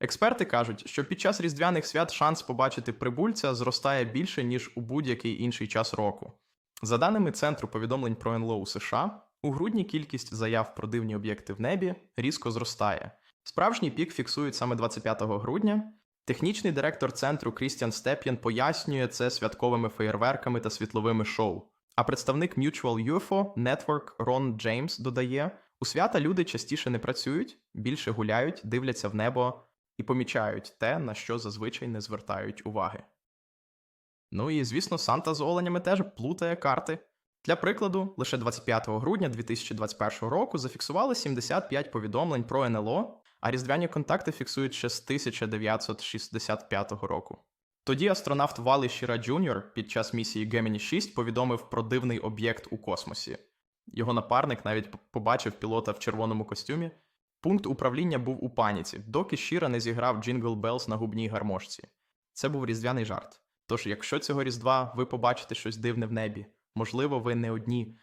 Експерти кажуть, що під час різдвяних свят шанс побачити прибульця зростає більше, ніж у будь-який інший час року. За даними Центру повідомлень про НЛО у США, у грудні кількість заяв про дивні об'єкти в небі різко зростає. Справжній пік фіксують саме 25 грудня. Технічний директор центру Крістіан Степ'ян пояснює це святковими феєрверками та світловими шоу. А представник Mutual UFO Network Рон Джеймс додає: у свята люди частіше не працюють, більше гуляють, дивляться в небо і помічають те, на що зазвичай не звертають уваги. Ну і звісно, Санта з оленями теж плутає карти. Для прикладу, лише 25 грудня 2021 року зафіксували 75 повідомлень про НЛО, а різдвяні контакти фіксують ще з 1965 року. Тоді астронавт Валі Шіра Джуніор під час місії Gemini 6 повідомив про дивний об'єкт у космосі. Його напарник навіть побачив пілота в червоному костюмі. Пункт управління був у паніці, доки щиро не зіграв Джингл Белс на губній гармошці. Це був різдвяний жарт. Тож, якщо цього різдва ви побачите щось дивне в небі, можливо, ви не одні,